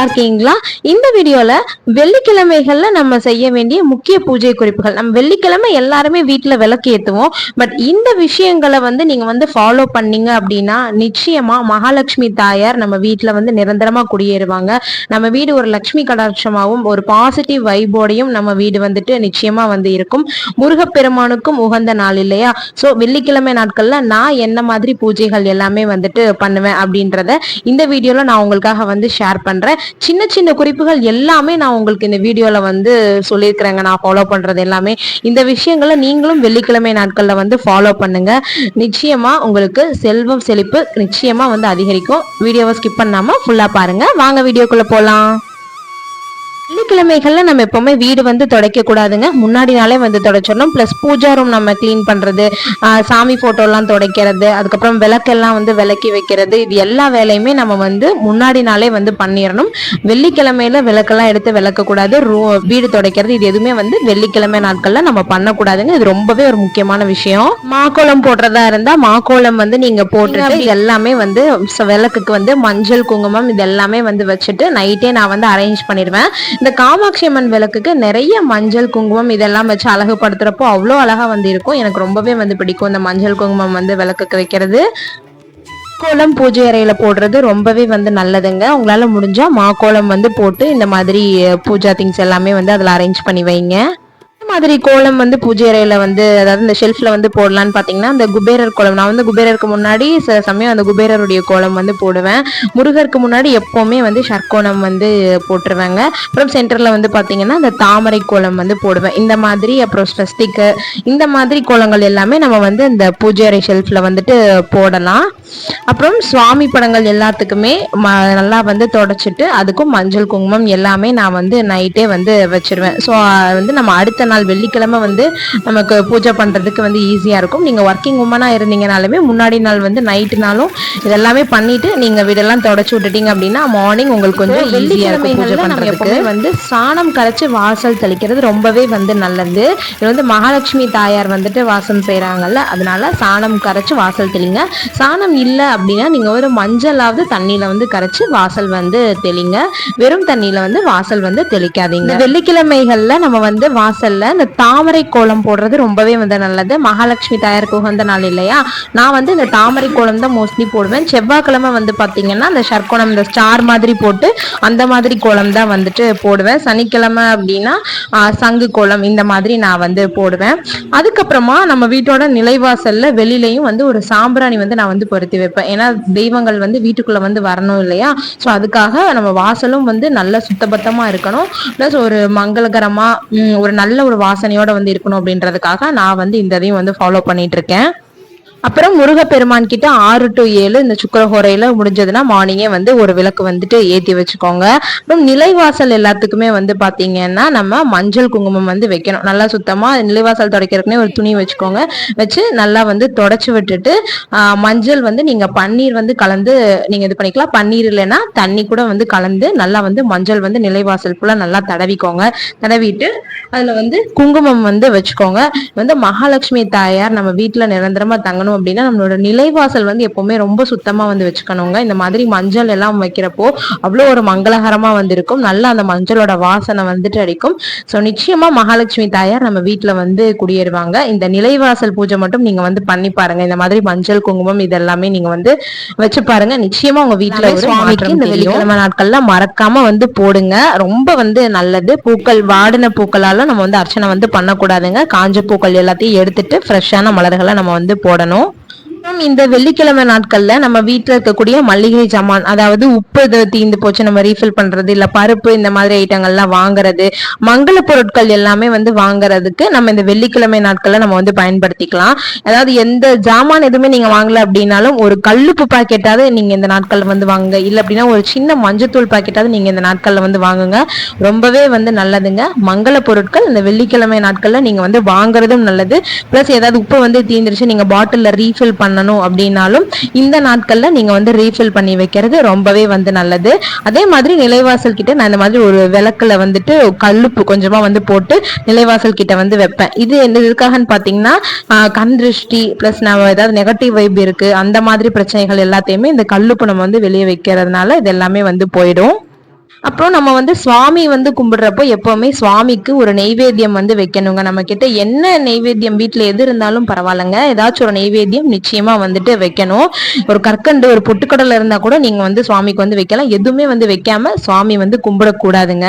நல்லா இருக்கீங்களா? இந்த வீடியோல வெள்ளிக்கிழமைகள்ல நம்ம செய்ய வேண்டிய முக்கிய பூஜை குறிப்புகள். நம்ம வெள்ளிக்கிழமை எல்லாருமே வீட்டுல விளக்கு ஏத்துவோம். பட் இந்த விஷயங்களை வந்து நீங்க வந்து ஃபாலோ பண்ணீங்க அப்படின்னா நிச்சயமா மகாலட்சுமி தாயார் நம்ம வீட்டுல வந்து நிரந்தரமா குடியேறுவாங்க. நம்ம வீடு ஒரு லட்சுமி கடாட்சமாகவும் ஒரு பாசிட்டிவ் வைபோடையும் நம்ம வீடு வந்துட்டு நிச்சயமா வந்து இருக்கும். முருகப்பெருமானுக்கும் உகந்த நாள் இல்லையா? சோ வெள்ளிக்கிழமை நாட்கள்ல நான் என்ன மாதிரி பூஜைகள் எல்லாமே வந்துட்டு பண்ணுவேன் அப்படின்றத இந்த வீடியோல நான் உங்களுக்காக வந்து ஷேர் பண்றேன். சின்ன சின்ன குறிப்புகள் எல்லாமே நான் உங்களுக்கு இந்த வீடியோவில் வந்து சொல்லியிருக்கிறேங்க. நான் ஃபாலோ பண்ணுறது எல்லாமே. இந்த விஷயங்களை நீங்களும் வெள்ளிக்கிழமை நாட்களில் வந்து ஃபாலோ பண்ணுங்கள் நிச்சயமாக உங்களுக்கு செல்வம் செழிப்பு நிச்சயமாக வந்து அதிகரிக்கும். வீடியோவை ஸ்கிப் பண்ணாமல் ஃபுல்லாக பாருங்கள் வாங்க வீடியோக்குள்ளே போகலாம் வெள்ளிக்கிழமைகள்ல நம்ம எப்பவுமே வீடு வந்து துடைக்க கூடாதுங்க. முன்னாடி நாளே வந்து துடைச்சிடணும். பிளஸ் பூஜா ரூம் நம்ம க்ளீன் பண்றது சாமி போட்டோ எல்லாம் துடைக்கிறது அதுக்கப்புறம் விளக்கெல்லாம் வந்து விளக்கி வைக்கிறது இது எல்லா வேலையுமே நம்ம வந்து முன்னாடி நாளே வந்து பண்ணிடணும். வெள்ளிக்கிழமையில விளக்கெல்லாம் எடுத்து விளக்க கூடாது. ரூ- வீடு துடைக்கிறது இது எதுவுமே வந்து வெள்ளிக்கிழமை நாட்கள்ல நம்ம பண்ணக்கூடாதுங்க இது ரொம்பவே ஒரு முக்கியமான விஷயம். மாக்கோலம் போடுறதா இருந்தா மாக்கோலம் வந்து நீங்க போட்டுட்டு எல்லாமே வந்து விளக்குக்கு வந்து மஞ்சள் குங்குமம் இது எல்லாமே வந்து வச்சுட்டு நைட்டே நான் வந்து அரேஞ்ச் பண்ணிடுவேன். இந்த காமாட்சி அம்மன் விளக்குக்கு நிறைய மஞ்சள் குங்குமம் இதெல்லாம் வச்சு அழகுபடுத்துறப்போ அவ்வளோ அழகா வந்து இருக்கும் எனக்கு ரொம்பவே வந்து பிடிக்கும் இந்த மஞ்சள் குங்குமம் வந்து விளக்குக்கு வைக்கிறது. கோலம் பூஜை அறையில் போடுறது ரொம்பவே வந்து நல்லதுங்க. உங்களால் முடிஞ்சால் மா மாக்கோலம் வந்து போட்டு இந்த மாதிரி பூஜா திங்ஸ் எல்லாமே வந்து அதில் அரேஞ்ச் பண்ணி வைங்க. மாதிரி கோலம் வந்து பூஜை அறையில வந்து அதாவது இந்த ஷெல்ஃப்ல வந்து போடலான்னு பாத்தீங்கன்னா அந்த குபேரர் கோலம். நான் வந்து குபேரருக்கு முன்னாடி சில சமயம் அந்த குபேரருடைய கோலம் வந்து போடுவேன். முருகருக்கு முன்னாடி எப்பவுமே வந்து ஷர்க்கோணம் வந்து போட்டுருவேங்க. அப்புறம் சென்டர்ல வந்து பாத்தீங்கன்னா இந்த தாமரை கோலம் வந்து போடுவேன். இந்த மாதிரி அப்புறம் ஸ்வஸ்திக்கு இந்த மாதிரி கோலங்கள் எல்லாமே நம்ம வந்து இந்த பூஜை அறை ஷெல்ஃப்ல வந்துட்டு போடலாம். அப்புறம் சுவாமி படங்கள் எல்லாத்துக்குமே நல்லா வந்து தொடச்சிட்டு அதுக்கும் மஞ்சள் குங்குமம் எல்லாமே நான் வந்து நைட்டே வந்து வச்சிருவேன். ஸோ வந்து நம்ம அடுத்த நாள் வெள்ளிக்கிழமை வந்து நமக்கு பூஜை பண்றதுக்கு வந்து ஈஸியா இருக்கும். நீங்க ஒர்க்கிங் உமனா இருந்தீங்கனாலுமே முன்னாடி நாள் வந்து நைட்டுனாலும் இதெல்லாமே பண்ணிட்டு நீங்க வீடெல்லாம் தொடச்சு விட்டுட்டீங்க அப்படின்னா மார்னிங் உங்களுக்கு கொஞ்சம் ஈஸியா இருக்கும் பூஜை பண்றதுக்கு. வந்து சாணம் கரைச்சு வாசல் தெளிக்கிறது ரொம்பவே வந்து நல்லது. இது வந்து மகாலட்சுமி தாயார் வந்துட்டு வாசம் செய்றாங்கல்ல அதனால சாணம் கரைச்சு வாசல் தெளிங்க. சாணம் இல்லை அப்படின்னா நீங்க ஒரு மஞ்சளாவது தண்ணியில வந்து கரைச்சு வாசல் வந்து தெளிங்க. வெறும் தண்ணியில வந்து வாசல் வந்து தெளிக்காதீங்க. வெள்ளிக்கிழமைகள்ல நம்ம வந்து வாசல்ல இந்த தாமரை கோலம் போடுறது ரொம்பவே வந்து நல்லது. மகாலட்சுமி தாயாருக்கு உகந்த நாள் இல்லையா? நான் வந்து இந்த தாமரை கோலம் தான் மோஸ்ட்லி போடுவேன். செவ்வாய்க்கிழமை வந்து பார்த்தீங்கன்னா அந்த ஷர்க்கோணம் இந்த ஸ்டார் மாதிரி போட்டு அந்த மாதிரி கோலம் தான் வந்துட்டு போடுவேன். சனிக்கிழமை அப்படின்னா சங்கு கோலம் இந்த மாதிரி நான் வந்து போடுவேன். அதுக்கப்புறமா நம்ம வீட்டோட நிலைவாசல்ல வெளியிலையும் வந்து ஒரு சாம்பிராணி வந்து நான் வந்து பொருத்தி வைப்பேன். ஏன்னா தெய்வங்கள் வந்து வீட்டுக்குள்ள வந்து வரணும் இல்லையா? ஸோ அதுக்காக நம்ம வாசலும் வந்து நல்ல சுத்தபத்தமா இருக்கணும். ப்ளஸ் ஒரு மங்களகரமா ஒரு நல்ல ஒரு வாசனையோட வந்து இருக்கணும் அப்படின்றதுக்காக நான் வந்து இந்த இதையும் வந்து ஃபாலோ பண்ணிட்டு இருக்கேன். அப்புறம் முருகப்பெருமான் கிட்ட ஆறு டு ஏழு இந்த சுக்கரஹோரையில முடிஞ்சதுன்னா மார்னிங்கே வந்து ஒரு விளக்கு வந்துட்டு ஏத்தி வச்சுக்கோங்க. அப்புறம் நிலைவாசல் எல்லாத்துக்குமே வந்து பாத்தீங்கன்னா நம்ம மஞ்சள் குங்குமம் வந்து வைக்கணும். நல்லா சுத்தமா நிலைவாசல் துடைக்கிறதுக்குனே ஒரு துணி வச்சுக்கோங்க. வச்சு நல்லா வந்து தொடச்சு விட்டுட்டு மஞ்சள் வந்து நீங்க பன்னீர் வந்து கலந்து நீங்க இது பண்ணிக்கலாம். பன்னீர் இல்லைன்னா தண்ணி கூட வந்து கலந்து நல்லா வந்து மஞ்சள் வந்து நிலைவாசல் ஃபுல்லா நல்லா தடவிக்கோங்க. தடவிட்டு அதுல வந்து குங்குமம் வந்து வச்சுக்கோங்க. வந்து மகாலட்சுமி தாயார் நம்ம வீட்டுல நிரந்தரமா தங்கணும் அப்படின்னா நம்மளோட நிலைவாசல் வந்து எப்பவுமே ரொம்ப சுத்தமா வந்து வச்சுக்கணுங்க. இந்த மாதிரி மஞ்சள் எல்லாம் வைக்கிறப்போ அவ்வளோ ஒரு மங்களகரமா வந்து இருக்கும் நல்லா அந்த மஞ்சளோட வாசனை வந்துட்டு அடிக்கும். ஸோ நிச்சயமா மகாலட்சுமி தாயார் நம்ம வீட்டுல வந்து குடியேறுவாங்க. இந்த நிலைவாசல் பூஜை மட்டும் நீங்க வந்து பண்ணி பாருங்க. இந்த மாதிரி மஞ்சள் குங்குமம் இதெல்லாமே நீங்க வந்து வச்சு பாருங்க. நிச்சயமா உங்க வீட்டுல சுவாமிக்கு இந்த வெள்ளிக்கிழமை நாட்கள்ல மறக்காம வந்து போடுங்க. ரொம்ப வந்து நல்லது. பூக்கள் வாடின பூக்களால நம்ம வந்து அர்ச்சனை வந்து பண்ணக்கூடாதுங்க. காஞ்ச பூக்கள் எல்லாத்தையும் எடுத்துட்டு ஃப்ரெஷ்ஷான மலர்களை நம்ம வந்து போடணும். அப்புறம் இந்த வெள்ளிக்கிழமை நாட்கள்ல நம்ம வீட்டில் இருக்கக்கூடிய மளிகை ஜாமான் அதாவது உப்பு தீந்து போச்சு நம்ம ரீஃபில் பண்றது இல்ல பருப்பு இந்த மாதிரி ஐட்டங்கள்லாம் வாங்குறது மங்கள பொருட்கள் எல்லாமே வந்து வாங்குறதுக்கு நம்ம இந்த வெள்ளிக்கிழமை நாட்கள்ல நம்ம வந்து பயன்படுத்திக்கலாம். அதாவது எந்த ஜாமான் எதுவுமே நீங்க வாங்கல அப்படின்னாலும் ஒரு கல்லுப்பு பாக்கெட்டாவது நீங்க இந்த நாட்கள்ல வந்து வாங்குங்க. இல்ல அப்படின்னா ஒரு சின்ன மஞ்சத்தூள் பாக்கெட்டாவது நீங்க இந்த நாட்கள்ல வந்து வாங்குங்க. ரொம்பவே வந்து நல்லதுங்க. மங்கள பொருட்கள் இந்த வெள்ளிக்கிழமை நாட்கள்ல நீங்க வந்து வாங்குறதும் நல்லது. பிளஸ் ஏதாவது உப்பு வந்து தீந்துருச்சு நீங்க பாட்டில்ல ரீஃபில் பண்ணணும் அப்படின்னாலும் இந்த நாட்களில் நீங்கள் வந்து ரீஃபில் பண்ணி வைக்கிறது ரொம்பவே வந்து நல்லது. அதே மாதிரி நிலைவாசல் கிட்ட நான் இந்த மாதிரி ஒரு விளக்கில் வந்துட்டு கல்லுப்பு கொஞ்சமாக வந்து போட்டு நிலைவாசல் கிட்ட வந்து வைப்பேன். இது என்ன இதுக்காகன்னு பார்த்தீங்கன்னா கண் திருஷ்டி ப்ளஸ் நம்ம ஏதாவது நெகட்டிவ் வைப் இருக்குது அந்த மாதிரி பிரச்சனைகள் எல்லாத்தையுமே இந்த கல்லுப்பு நம்ம வந்து வெளியே வைக்கிறதுனால இது எல்லாமே வந்து போயிடும். அப்புறம் நம்ம வந்து சுவாமி வந்து கும்பிடுறப்போ எப்பவுமே சுவாமிக்கு ஒரு நெய்வேத்தியம் வந்து வைக்கணுங்க. நம்ம கிட்ட என்ன நெய்வேத்தியம் வீட்டுல எது இருந்தாலும் பரவாயில்லைங்க. ஏதாச்சும் ஒரு நெய்வேத்தியம் நிச்சயமா வந்துட்டு வைக்கணும். ஒரு கற்கண்டு ஒரு பொட்டுக்கடலை இருந்தா கூட நீங்க வந்து சுவாமிக்கு வந்து வைக்கலாம். எதுவுமே வந்து வைக்காம சுவாமி வந்து கும்பிடக்கூடாதுங்க.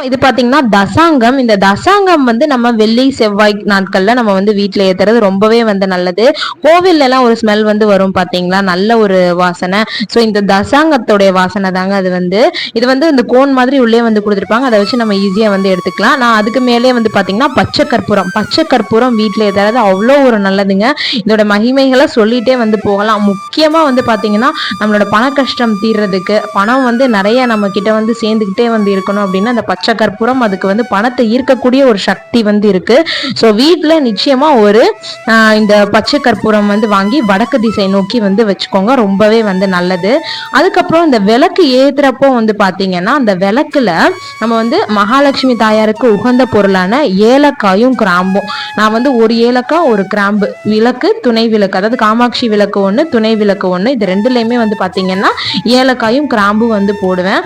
இது பாத்தீங்கன்னா தசாங்கம். இந்த தசாங்கம் வந்து நம்ம வெள்ளி செவ்வாய் நாட்கள்ல நம்ம வந்து வீட்டுல ஏத்துறது ரொம்பவே வந்து நல்லது. கோவில்ல எல்லாம் ஒரு ஸ்மெல் வந்து வரும் பாத்தீங்களா? நல்ல ஒரு வாசனை. சோ இந்த தசாங்கத்தோடைய வாசனை தாங்க அது வந்து. இது வந்து இந்த கோன் மாதிரி உள்ளே வந்து கொடுத்துருப்பாங்க. அதை வச்சு நம்ம ஈஸியா வந்து எடுத்துக்கலாம். நான் அதுக்கு மேலே வந்து பாத்தீங்கன்னா பச்சை கற்பூரம். பச்சை கற்பூரம் வீட்டுல ஏதாவது அவ்வளோ ஒரு நல்லதுங்க. இதோட மகிமைகளை சொல்லிட்டே வந்து போகலாம். முக்கியமா வந்து பாத்தீங்கன்னா நம்மளோட பண கஷ்டம் தீர்றதுக்கு பணம் வந்து நிறைய நம்ம கிட்ட வந்து சேர்ந்துக்கிட்டே வந்து இருக்கணும் அப்படின்னா அந்த பச்சை கற்பூரம் அதுக்கு வந்து பணத்தை ஈர்க்கக்கூடிய ஒரு சக்தி வந்து இருக்கு. ஸோ வீட்டில் நிச்சயமா ஒரு இந்த பச்சை கற்பூரம் வந்து வாங்கி வடக்கு திசை நோக்கி வந்து வச்சுக்கோங்க. ரொம்பவே வந்து நல்லது. அதுக்கப்புறம் இந்த விளக்கு ஏத்துறப்போ வந்து பாத்தீங்கன்னா அந்த விளக்குல நம்ம வந்து மகாலட்சுமி தாயாருக்கு உகந்த பொருளான ஏலக்காயும் கிராம்பும். நான் வந்து ஒரு ஏலக்காய் ஒரு கிராம்பு. விளக்கு துணை விளக்கு. அதாவது காமாட்சி விளக்கு ஒன்று துணை விளக்கு ஒன்று இது ரெண்டுலேயுமே வந்து பார்த்தீங்கன்னா ஏலக்காயும் கிராம்பும் வந்து போடுவேன்.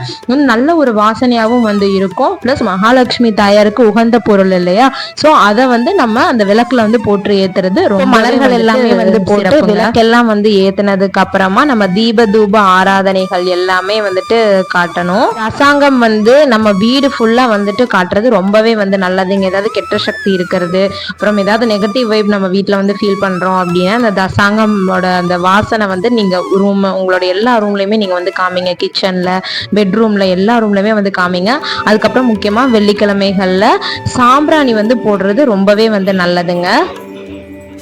நல்ல ஒரு வாசனையாகவும் வந்து இருக்கும். இருக்கும் பிளஸ் மகாலட்சுமி தாயாருக்கு உகந்த பொருள் இல்லையா? சோ அத வந்து நம்ம அந்த விளக்குல வந்து போட்டு ஏத்துறது ரொம்ப மலர்கள் எல்லாமே வந்து போட்டு விளக்கெல்லாம் வந்து ஏத்துனதுக்கு அப்புறமா நம்ம தீப தூப ஆராதனைகள் எல்லாமே வந்துட்டு காட்டணும். ரசாங்கம் வந்து நம்ம வீடு ஃபுல்லா வந்துட்டு காட்டுறது ரொம்பவே வந்து நல்லதுங்க. ஏதாவது கெட்ட சக்தி இருக்கிறது அப்புறம் ஏதாவது நெகட்டிவ் வைப் நம்ம வீட்டுல வந்து ஃபீல் பண்றோம் அப்படின்னா அந்த தசாங்கமோட அந்த வாசனை வந்து நீங்க ரூம் உங்களோட எல்லா ரூம்லயுமே நீங்க வந்து காமிங்க. கிச்சன்ல பெட்ரூம்ல எல்லா ரூம்லயுமே வந்து காமிங்க. அதுக்கப்புறம் அப்புறம் முக்கியமாக வெள்ளிக்கிழமைகளில் சாம்பிராணி வந்து போடுறது ரொம்பவே வந்து நல்லதுங்க.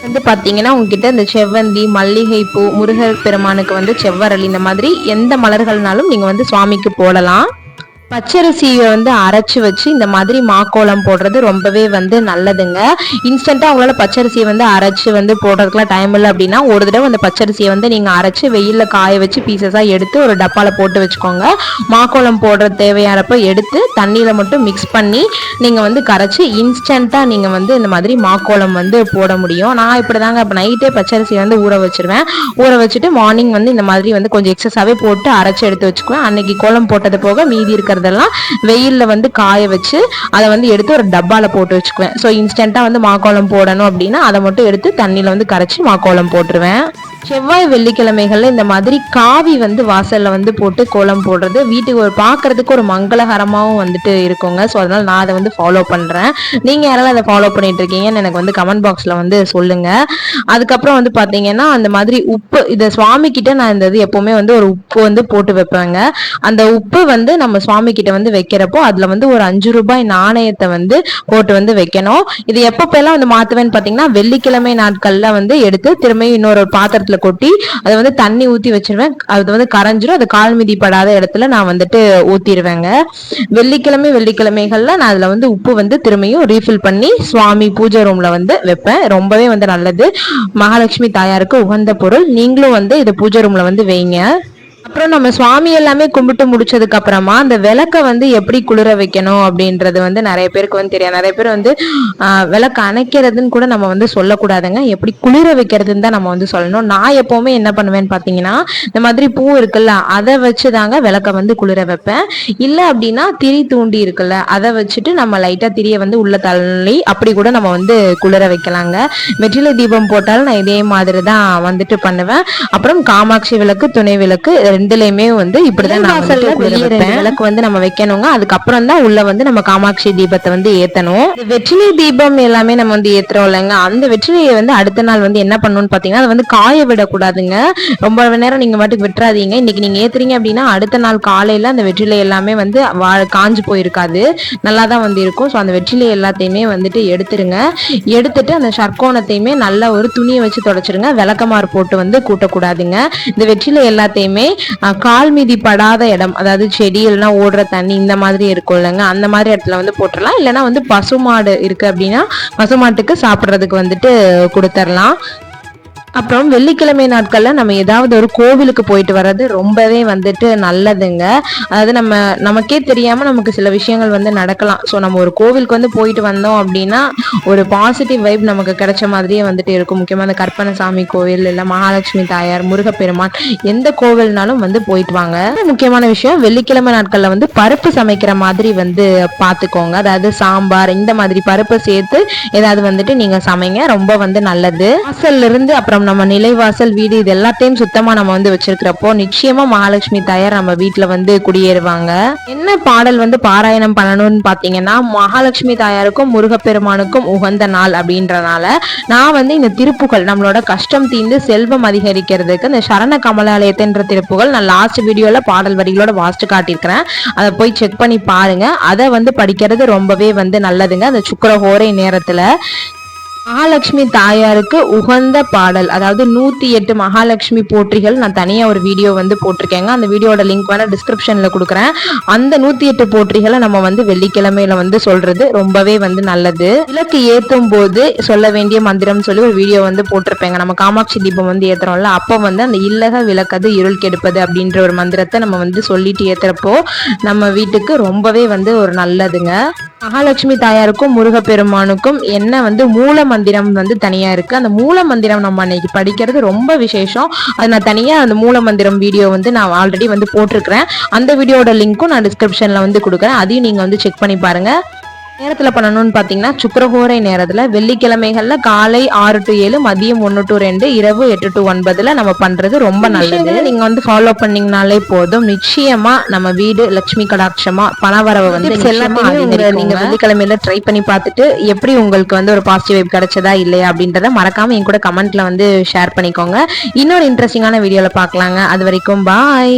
வந்து பார்த்தீங்கன்னா உங்ககிட்ட இந்த செவ்வந்தி மல்லிகை பூ முருகர் பெருமானுக்கு வந்து செவ்வரளி இந்த மாதிரி எந்த மலர்கள்னாலும் நீங்கள் வந்து சுவாமிக்கு போடலாம். பச்சரிசியை வந்து அரைச்சி வச்சு இந்த மாதிரி மாக்கோளம் போடுறது ரொம்பவே வந்து நல்லதுங்க. இன்ஸ்டண்ட்டாக அவங்களால பச்சரிசியை வந்து அரைச்சி வந்து போடுறதுக்குலாம் டைம் இல்லை அப்படின்னா ஒரு தடவை அந்த பச்சரிசியை வந்து நீங்கள் அரைச்சி வெயிலில் காய வச்சு பீசஸாக எடுத்து ஒரு டப்பாவில் போட்டு வச்சுக்கோங்க. மாக்கோளம் போடுற தேவையானப்போ எடுத்து தண்ணியில் மட்டும் மிக்ஸ் பண்ணி நீங்கள் வந்து கரைச்சி இன்ஸ்டண்ட்டாக நீங்கள் வந்து இந்த மாதிரி மாக்கோளம் வந்து போட முடியும். நான் இப்படி தாங்க இப்போ நைட்டே பச்சரிசியை வந்து ஊற வச்சிருவேன். ஊற வச்சுட்டு மார்னிங் வந்து இந்த மாதிரி வந்து கொஞ்சம் எக்ஸஸாகவே போட்டு அரைச்சி எடுத்து வச்சுக்குவேன். அன்னைக்கு கோலம் போட்டது போக மீதி இருக்கிறது இருக்கிறதெல்லாம் வெயிலில் வந்து காய வச்சு அதை வந்து எடுத்து ஒரு டப்பாவில் போட்டு வச்சுக்குவேன். ஸோ இன்ஸ்டண்ட்டாக வந்து மாக்கோளம் போடணும் அப்படின்னா அதை மட்டும் எடுத்து தண்ணியில் வந்து கரைச்சி மாக்கோளம் போட்டுருவேன். செவ்வாய் வெள்ளிக்கிழமைகளில் இந்த மாதிரி காவி வந்து வாசலில் வந்து போட்டு கோலம் போடுறது. வீட்டுக்கு ஒரு பார்க்குறதுக்கு ஒரு மங்களகரமாகவும் வந்துட்டு இருக்குங்க. ஸோ அதனால் நான் அதை வந்து ஃபாலோ பண்ணுறேன் நீங்கள் யாரெல்லாம் அதை ஃபாலோ பண்ணிட்டு இருக்கீங்கன்னு எனக்கு வந்து கமெண்ட் பாக்ஸில் வந்து சொல்லுங்கள் அதுக்கப்புறம் வந்து பார்த்தீங்கன்னா அந்த மாதிரி உப்பு இதை சுவாமி கிட்ட நான் இந்த இது எப்போவுமே வந்து ஒரு உப்பு வந்து போட்டு வைப்பேங்க. அந்த உப்பு வந்து நம்ம சுவாமி கிட்ட வந்து வைக்கிறப்போ அதுல வந்து ஒரு அஞ்சு ரூபாய் நாணயத்தை வந்து போட்டு வந்து வைக்கணும். இது எப்பப்பெல்லாம் வந்து மாத்துவேன்னு பாத்தீங்கன்னா வெள்ளிக்கிழமை நாட்கள்ல வந்து எடுத்து திரும்பியும் இன்னொரு பாத்திரத்துல பாத்திரத்துல கொட்டி அதை வந்து தண்ணி ஊத்தி வச்சிருவேன். அது வந்து கரைஞ்சிரும். அது கால் மிதிப்படாத இடத்துல நான் வந்துட்டு ஊத்திடுவேங்க வெள்ளிக்கிழமை வெள்ளிக்கிழமைகள்ல நான் அதுல வந்து உப்பு வந்து திரும்பியும் ரீஃபில் பண்ணி சுவாமி பூஜை ரூம்ல வந்து வைப்பேன். ரொம்பவே வந்து நல்லது. மகாலட்சுமி தாயாருக்கு உகந்த பொருள். நீங்களும் வந்து இதை பூஜை ரூம்ல வந்து வைங்க. அப்புறம் நம்ம சுவாமி எல்லாமே கும்பிட்டு முடிச்சதுக்கு அப்புறமா அந்த விளக்க வந்து எப்படி குளிர வைக்கணும் அப்படின்றது வந்து நிறைய பேருக்கு வந்து தெரியாது. நிறைய பேர் வந்து விளக்கு அணைக்கிறதுன்னு கூட நம்ம வந்து சொல்லக்கூடாதுங்க. எப்படி குளிர வைக்கிறதுன்னு தான் நம்ம வந்து சொல்லணும். நான் எப்பவுமே என்ன பண்ணுவேன்னு பார்த்தீங்கன்னா இந்த மாதிரி பூ இருக்குல்ல அதை வச்சு தாங்க விளக்க வந்து குளிர வைப்பேன். இல்லை அப்படின்னா திரி தூண்டி இருக்குல்ல அதை வச்சுட்டு நம்ம லைட்டாக திரியை வந்து உள்ள தள்ளி அப்படி கூட நம்ம வந்து குளிர வைக்கலாங்க. வெற்றிலை தீபம் போட்டாலும் நான் இதே மாதிரி தான் வந்துட்டு பண்ணுவேன். அப்புறம் காமாட்சி விளக்கு துணை விளக்கு ரெண்டு ரெண்டுலயுமே வந்து இப்படிதான் விளக்கு வந்து நம்ம வைக்கணுங்க. அதுக்கப்புறம் தான் உள்ள வந்து நம்ம காமாட்சி தீபத்தை வந்து ஏத்தணும். வெற்றிலை தீபம் எல்லாமே நம்ம வந்து ஏத்துறோம் இல்லைங்க. அந்த வெற்றிலையை வந்து அடுத்த நாள் வந்து என்ன பண்ணணும்னு பாத்தீங்கன்னா அதை வந்து காய விடக்கூடாதுங்க. ரொம்ப நேரம் நீங்க மட்டும் விட்டுறாதீங்க. இன்னைக்கு நீங்க ஏத்துறீங்க அப்படின்னா அடுத்த நாள் காலையில அந்த வெற்றிலை எல்லாமே வந்து காஞ்சு போயிருக்காது. நல்லா தான் வந்து இருக்கும். ஸோ அந்த வெற்றிலை எல்லாத்தையுமே வந்துட்டு எடுத்துருங்க. எடுத்துட்டு அந்த சர்க்கோணத்தையுமே நல்ல ஒரு துணியை வச்சு தொடச்சிருங்க. விளக்கமாறு போட்டு வந்து கூட்டக்கூடாதுங்க. இந்த வெற்றிலை எல்லாத்தையுமே கால் மீதி படாத இடம் அதாவது செடி இல்லைன்னா ஓடுற தண்ணி இந்த மாதிரி இருக்கும் இல்லைங்க. அந்த மாதிரி இடத்துல வந்து போட்டுடலாம் இல்லைன்னா வந்து பசுமாடு இருக்கு அப்படின்னா பசுமாட்டுக்கு சாப்பிட்றதுக்கு வந்துட்டு கொடுத்துடலாம் அப்புறம் வெள்ளிக்கிழமை நாட்களில் நம்ம ஏதாவது ஒரு கோவிலுக்கு போயிட்டு வர்றது ரொம்பவே வந்துட்டு நல்லதுங்க. அதாவது நம்ம நமக்கே தெரியாமல் நமக்கு சில விஷயங்கள் வந்து நடக்கலாம். ஸோ நம்ம ஒரு கோவிலுக்கு வந்து போயிட்டு வந்தோம் அப்படின்னா ஒரு பாசிட்டிவ் வைப் நமக்கு கிடைச்ச மாதிரியே வந்துட்டு இருக்கும். முக்கியமாக அந்த கற்பனை சாமி கோவில் இல்லை மகாலட்சுமி தாயார் முருகப்பெருமான் எந்த கோவில்னாலும் வந்து போயிட்டு வாங்க. முக்கியமான விஷயம் வெள்ளிக்கிழமை நாட்களில் வந்து பருப்பு சமைக்கிற மாதிரி வந்து பார்த்துக்கோங்க அதாவது சாம்பார் இந்த மாதிரி பருப்பு சேர்த்து ஏதாவது வந்துட்டு நீங்கள் சமைங்க. ரொம்ப வந்து நல்லது. வாசல்ல இருந்து அப்புறம் நம்ம நிலைவாசல் வீடு இது எல்லாத்தையும் சுத்தமா நம்ம வந்து வச்சிருக்கிறப்போ நிச்சயமா மகாலட்சுமி தாயார் நம்ம வீட்டுல வந்து குடியேறுவாங்க. என்ன பாடல் வந்து பாராயணம் பண்ணணும்னு பாத்தீங்கன்னா மகாலட்சுமி தாயாருக்கும் முருகப்பெருமானுக்கும் உகந்த நாள் அப்படின்றனால நான் வந்து இந்த திருப்புகள் நம்மளோட கஷ்டம் தீர்ந்து செல்வம் அதிகரிக்கிறதுக்கு இந்த சரண கமலாலயத்தின்ற திருப்புகள் நான் லாஸ்ட் வீடியோல பாடல் வரிகளோட வாஸ்ட் காட்டியிருக்கிறேன். அதை போய் செக் பண்ணி பாருங்க. அதை வந்து படிக்கிறது ரொம்பவே வந்து நல்லதுங்க. அந்த சுக்கர ஹோரை நேரத்துல மகாலட்சுமி தாயாருக்கு உகந்த பாடல் அதாவது நூத்தி எட்டு மகாலட்சுமி போற்றிகள் நான் தனியா ஒரு வீடியோ வந்து போட்டிருக்கேங்க. அந்த வீடியோட லிங்க் வேணா டிஸ்கிரிப்ஷன்ல கொடுக்குறேன். அந்த நூத்தி எட்டு போற்றிகளை நம்ம வந்து வெள்ளிக்கிழமையில வந்து சொல்றது ரொம்பவே வந்து நல்லது. விளக்கு ஏத்தும் போது சொல்ல வேண்டிய மந்திரம் சொல்லி ஒரு வீடியோ வந்து போட்டிருப்பேங்க. நம்ம காமாட்சி தீபம் வந்து ஏத்துறோம்ல அப்போ வந்து அந்த இல்லக விளக்கது இருள் கெடுப்பது அப்படின்ற ஒரு மந்திரத்தை நம்ம வந்து சொல்லிட்டு ஏத்துறப்போ நம்ம வீட்டுக்கு ரொம்பவே வந்து ஒரு நல்லதுங்க. மகாலட்சுமி தாயாருக்கும் முருகப்பெருமானுக்கும் என்ன வந்து மூல மந்திரம் வந்து தனியா இருக்கு. அந்த மூல மந்திரம் நம்ம அன்னைக்கு படிக்கிறது ரொம்ப விசேஷம். அது நான் தனியா அந்த மூல மந்திரம் வீடியோ வந்து நான் ஆல்ரெடி வந்து போட்டிருக்கிறேன். அந்த வீடியோட லிங்க்கும் நான் டிஸ்கிரிப்ஷன்ல வந்து கொடுக்குறேன். அதையும் நீங்க வந்து செக் பண்ணி பாருங்க. நேரத்துல பண்ணணும்னு பாத்தீங்கன்னா சுக்கரகோரை நேரத்துல வெள்ளிக்கிழமைகள்ல காலை ஆறு டு ஏழு மதியம் ஒன்னு டு ரெண்டு இரவு எட்டு டு ஒன்பதுல நம்ம பண்றது ரொம்ப நல்லது. நீங்க வந்து ஃபாலோ பண்ணீங்கனாலே போதும். நிச்சயமா நம்ம வீடு லட்சுமி கடாட்சமா பணவரவு வந்து எல்லாத்தையுமே நீங்க வெள்ளிக்கிழமையில ட்ரை பண்ணி பார்த்துட்டு எப்படி உங்களுக்கு வந்து ஒரு பாசிட்டிவ் வைப் கிடைச்சதா இல்லையா அப்படின்றத மறக்காம என் கூட கமெண்ட்ல வந்து ஷேர் பண்ணிக்கோங்க. இன்னொரு இன்ட்ரெஸ்டிங்கான வீடியோல பார்க்கலாங்க. அது வரைக்கும் பாய்